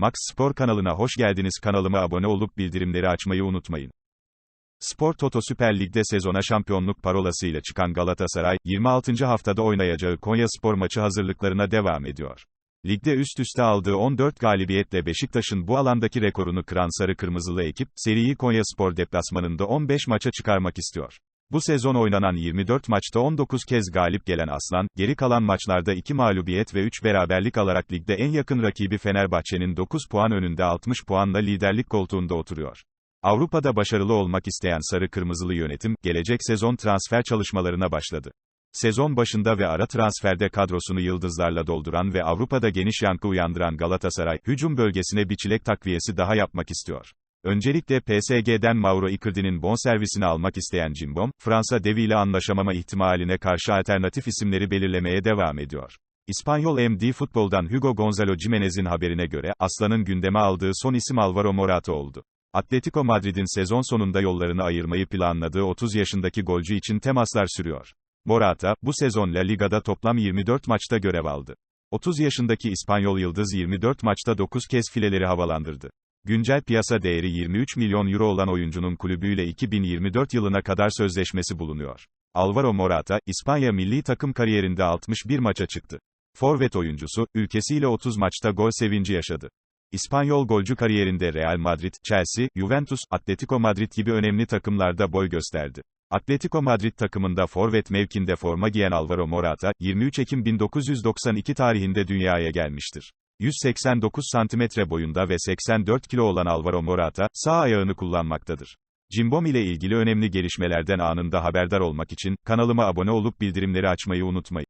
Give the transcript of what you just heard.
Max Spor kanalına hoş geldiniz. Kanalıma abone olup bildirimleri açmayı unutmayın. Spor Toto Süper Lig'de sezona şampiyonluk parolasıyla çıkan Galatasaray, 26. haftada oynayacağı Konya Spor maçı hazırlıklarına devam ediyor. Ligde üst üste aldığı 14 galibiyetle Beşiktaş'ın bu alandaki rekorunu kıran sarı kırmızılı ekip, seriyi Konya Spor deplasmanında 15 maça çıkarmak istiyor. Bu sezon oynanan 24 maçta 19 kez galip gelen Aslan, geri kalan maçlarda 2 mağlubiyet ve 3 beraberlik alarak ligde en yakın rakibi Fenerbahçe'nin 9 puan önünde 60 puanla liderlik koltuğunda oturuyor. Avrupa'da başarılı olmak isteyen sarı kırmızılı yönetim, gelecek sezon transfer çalışmalarına başladı. Sezon başında ve ara transferde kadrosunu yıldızlarla dolduran ve Avrupa'da geniş yankı uyandıran Galatasaray, hücum bölgesine bir çilek takviyesi daha yapmak istiyor. Öncelikle PSG'den Mauro Icardi'nin bonservisini almak isteyen Cimbom, Fransa deviyle anlaşamama ihtimaline karşı alternatif isimleri belirlemeye devam ediyor. İspanyol MD Futbol'dan Hugo Gonzalo Jimenez'in haberine göre, Aslan'ın gündeme aldığı son isim Alvaro Morata oldu. Atletico Madrid'in sezon sonunda yollarını ayırmayı planladığı 30 yaşındaki golcü için temaslar sürüyor. Morata, bu sezon La Liga'da toplam 24 maçta görev aldı. 30 yaşındaki İspanyol Yıldız 24 maçta 9 kez fileleri havalandırdı. Güncel piyasa değeri 23 milyon euro olan oyuncunun kulübüyle 2024 yılına kadar sözleşmesi bulunuyor. Alvaro Morata, İspanya milli takım kariyerinde 61 maça çıktı. Forvet oyuncusu, ülkesiyle 30 maçta gol sevinci yaşadı. İspanyol golcü kariyerinde Real Madrid, Chelsea, Juventus, Atletico Madrid gibi önemli takımlarda boy gösterdi. Atletico Madrid takımında forvet mevkinde forma giyen Alvaro Morata, 23 Ekim 1992 tarihinde dünyaya gelmiştir. 189 santimetre boyunda ve 84 kilo olan Alvaro Morata, sağ ayağını kullanmaktadır. Cimbom ile ilgili önemli gelişmelerden anında haberdar olmak için, kanalıma abone olup bildirimleri açmayı unutmayın.